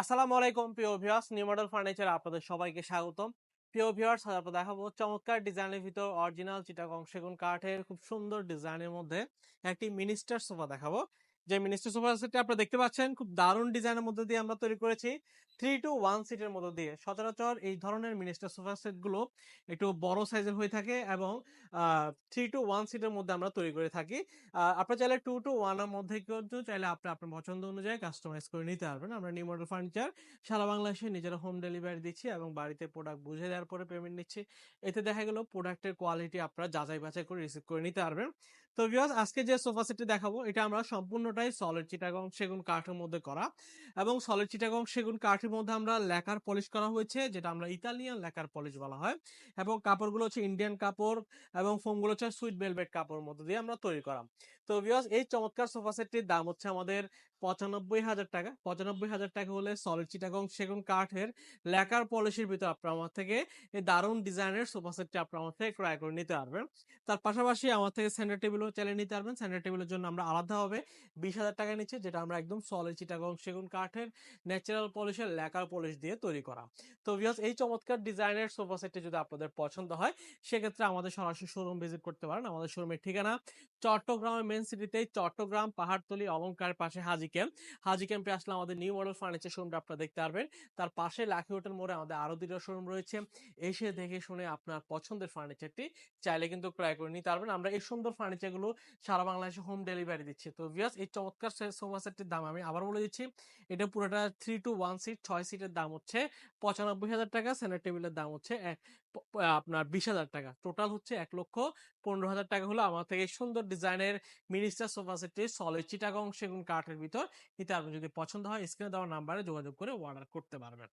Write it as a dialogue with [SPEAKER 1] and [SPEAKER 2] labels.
[SPEAKER 1] আসসালামু আলাইকুম, প্রিয় ভিউয়ার্স। নিউ মডেল ফার্নিচার আপনাদের সবাইকে স্বাগতম। প্রিয় ভিউয়ার্স আপনার দেখাবো চমৎকার ডিজাইনের ভিতর অরিজিনাল চিটাগং সেগুন কাঠের খুব সুন্দর ডিজাইনের মধ্যে একটি মিনিস্টার সোফা দেখাবো। যে মিনিস্টার সোফা সেটটা আপনারা দেখতে পাচ্ছেন, খুব দারুণ ডিজাইনের মধ্যে দিয়ে আমরা তৈরি করেছি। থ্রি টু ওয়ান সিটের মধ্যে দিয়ে সচরাচর এই ধরনের মিনিস্টার সোফা সেটগুলো একটু বড় সাইজের হয়ে থাকে এবং থ্রি টু ওয়ান সিটের মধ্যে আমরা তৈরি করে থাকি। আপনারা চাইলে টু টু ওয়ানের মধ্যে কিন্তু চাইলে আপনি, আপনার পছন্দ অনুযায়ী কাস্টমাইজ করে নিতে পারবেন। আমরা নিউ মডেল ফার্নিচার সারা বাংলাদেশে নিজেরা হোম ডেলিভারি দিচ্ছি এবং বাড়িতে প্রোডাক্ট বুঝে দেওয়ার পরে পেমেন্ট নিচ্ছি। এতে দেখা গেল প্রোডাক্টের কোয়ালিটি আপনারা যাচাই বাছাই করে রিসিভ করে নিতে পারবেন। তো ভিউয়ার্স, আজকে যে সোফা সেটটি দেখাবো, এটা আমরা সম্পূর্ণটাই সলিড চিটাগং সেগুন কাঠের মধ্যে করা এবং সলিড চিটাগং সেগুন কাঠের মধ্যে আমরা লেকার পলিশ করা হয়েছে, যেটা আমরা ইতালিয়ান লেকার পলিশ বলা হয় এবং কাপড়গুলো হচ্ছে ইন্ডিয়ান কাপড় এবং ফোমগুলো হচ্ছে সুইট ভেলভেট কাপড়ের মধ্যে দিয়ে আমরা তৈরি করা। তো ভিউয়ার্স এই চমৎকার সোফা সেটটির দাম হচ্ছে আমাদের পঁচানব্বই হাজার টাকা। পঁচানব্বই হাজার টাকা হলে সলিড চিটাগং সেগুন কাঠের লেকার পলিশের ভিতর আপনার আমার থেকে এই দারুণ ডিজাইনের সোফা সেটটি আপনার আমার থেকে ক্রয় করে নিতে পারবেন। তার পাশাপাশি আমার থেকে সেন্টার টেবিলও চালিয়ে নিতে পারবেন। সেন্টার টেবিলের জন্য আমরা আলাদাভাবে বিশ হাজার টাকা নিচ্ছি, যেটা আমরা একদম সলিড চিটাগং সেগুন কাঠের ন্যাচারাল পলিশের লেকার পলিশ দিয়ে তৈরি করা। তো ভিউয়ার্স এই চমৎকার ডিজাইনের সোফা সেটটি যদি আপনাদের পছন্দ হয়, সেক্ষেত্রে আমাদের সরাসরি শোরুম ভিজিট করতে পারেন। আমাদের শোরুমের ঠিকানা চট্টগ্রামের মেন সিটিতে চট্টগ্রাম পাহাড়তলি অলঙ্কার পাশে হাজি ক্যাম্প হাজি ক্যাম্পে আসলে আমাদের নিউ মডেল ফার্নিচার শোরুমটা আপনারা দেখতে পারবেন। তার পাশে লাখি হোটেল মোড়ে আমাদের আরও দুটো শোরুম রয়েছে। এসে দেখে শুনে আপনার পছন্দের ফার্নিচারটি চাইলে কিন্তু ক্রয় করে নিতে পারবেন। আমরা এই সুন্দর ফার্নিচারগুলো সারা বাংলাদেশে হোম ডেলিভারি দিচ্ছি। তো ভিয়াস এই চমৎকার সোফা সেটটির দাম। আমি আবার বলে দিচ্ছি, এটা পুরোটা থ্রি টু ওয়ান সিট ছয় সিটের দাম হচ্ছে পঁচানব্বই হাজার টাকা সেন্টার টেবিলের দাম হচ্ছে আপনার বিশ হাজার টাকা। টোটাল হচ্ছে এক লক্ষ পনেরো হাজার টাকা হলো আমার থেকে সুন্দর ডিজাইনের মিনিস্টার সোফা সেটটি সলিড চিটাগং সেগুন কাঠের ভিতর। এতে আপনি যদি পছন্দ হয় স্ক্রিনে দেওয়া নাম্বারে যোগাযোগ করে অর্ডার করতে পারবেন।